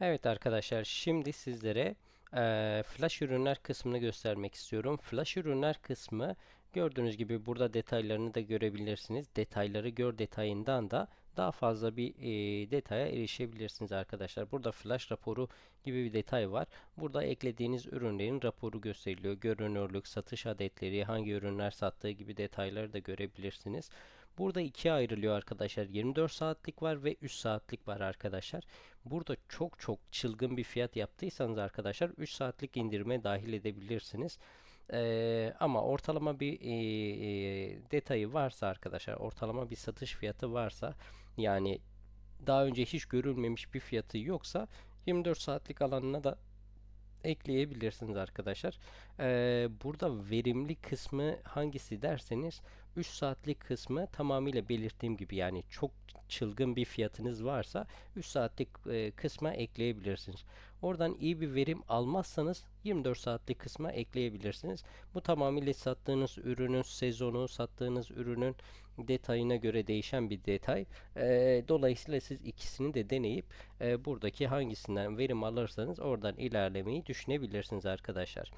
Evet arkadaşlar şimdi sizlere eee, flash ürünler kısmını göstermek istiyorum. Flash ürünler kısmı gördüğünüz gibi burada detaylarını da görebilirsiniz. Detayları gör detayından da daha fazla bir eee, detaya erişebilirsiniz arkadaşlar. Burada flash raporu gibi bir detay var. Burada eklediğiniz ürünlerin raporu gösteriliyor. Görünürlük, satış adetleri, hangi ürünler sattığı gibi detayları da görebilirsiniz. Burada ikiye ayrılıyor arkadaşlar. 24 saatlik var ve 3 saatlik var arkadaşlar. Burada çok çok çılgın bir fiyat yaptıysanız arkadaşlar 3 saatlik indirime dahil edebilirsiniz. Ee, ama ortalama bir e, e, detayı varsa arkadaşlar, ortalama bir satış fiyatı varsa yani daha önce hiç görülmemiş bir fiyatı yoksa 24 saatlik alanına da ekleyebilirsiniz arkadaşlar. Ee, burada verimli kısmı hangisi derseniz 3 saatlik kısmı tamamıyla belirttiğim gibi yani çok çılgın bir fiyatınız varsa 3 saatlik kısma ekleyebilirsiniz. Oradan iyi bir verim almazsanız 24 saatlik kısma ekleyebilirsiniz. Bu tamamıyla sattığınız ürünün sezonu, sattığınız ürünün detayına göre değişen bir detay. Ee, dolayısıyla siz ikisini de deneyip e, buradaki hangisinden verim alırsanız oradan ilerlemeyi düşünebilirsiniz arkadaşlar.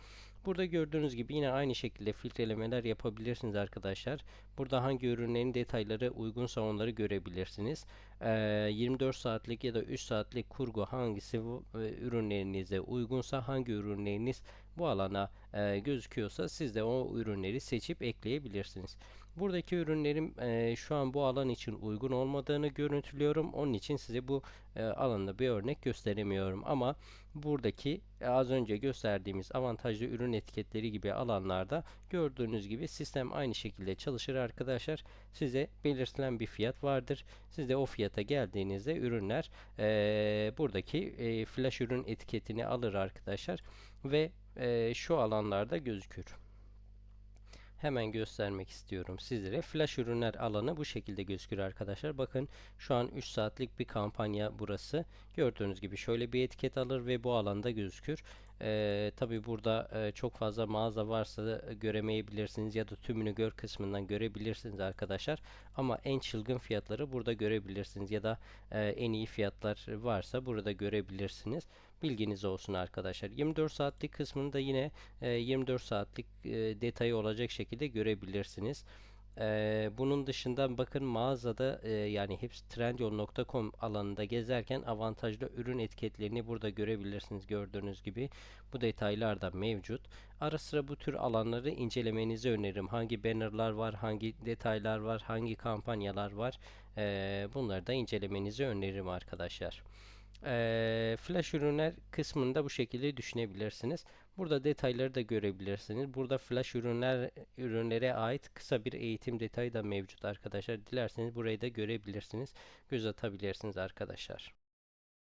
Burada gördüğünüz gibi yine aynı şekilde filtrelemeler yapabilirsiniz arkadaşlar. Burada hangi ürünlerin detayları uygunsa onları görebilirsiniz. Ee, 24 saatlik ya da 3 saatlik kurgu hangisi e, ürünlerinize uygunsa hangi ürünleriniz bu alana e, gözüküyorsa siz de o ürünleri seçip ekleyebilirsiniz. Buradaki ürünlerim e, şu an bu alan için uygun olmadığını görüntülüyorum. Onun için size bu e, alanda bir örnek gösteremiyorum. Ama buradaki e, az önce gösterdiğimiz avantajlı ürün etiketleri gibi alanlarda gördüğünüz gibi sistem aynı şekilde çalışır arkadaşlar. Size belirtilen bir fiyat vardır. Siz de o fiyata geldiğinizde ürünler e, buradaki e, flash ürün etiketini alır arkadaşlar ve e, şu alanlarda gözükür. Hemen göstermek istiyorum sizlere. Flash ürünler alanı bu şekilde gözükür arkadaşlar. Bakın şu an 3 saatlik bir kampanya burası. Gördüğünüz gibi şöyle bir etiket alır ve bu alanda gözükür. Ee, Tabi burada e, çok fazla mağaza varsa göremeyebilirsiniz ya da tümünü gör kısmından görebilirsiniz arkadaşlar. Ama en çılgın fiyatları burada görebilirsiniz ya da e, en iyi fiyatlar varsa burada görebilirsiniz. Bilginiz olsun arkadaşlar. 24 saatlik kısmını da yine e, 24 saatlik e, detayı olacak şekilde görebilirsiniz. Ee, bunun dışında bakın mağazada e, yani hepsi trendyol.com alanında gezerken avantajlı ürün etiketlerini burada görebilirsiniz gördüğünüz gibi. Bu detaylar da mevcut. Ara sıra bu tür alanları incelemenizi öneririm. Hangi bannerlar var, hangi detaylar var, hangi kampanyalar var. Ee, bunları da incelemenizi öneririm arkadaşlar. Eee, flash ürünler kısmında bu şekilde düşünebilirsiniz. Burada detayları da görebilirsiniz. Burada flash ürünler ürünlere ait kısa bir eğitim detayı da mevcut arkadaşlar. Dilerseniz burayı da görebilirsiniz. Göz atabilirsiniz arkadaşlar.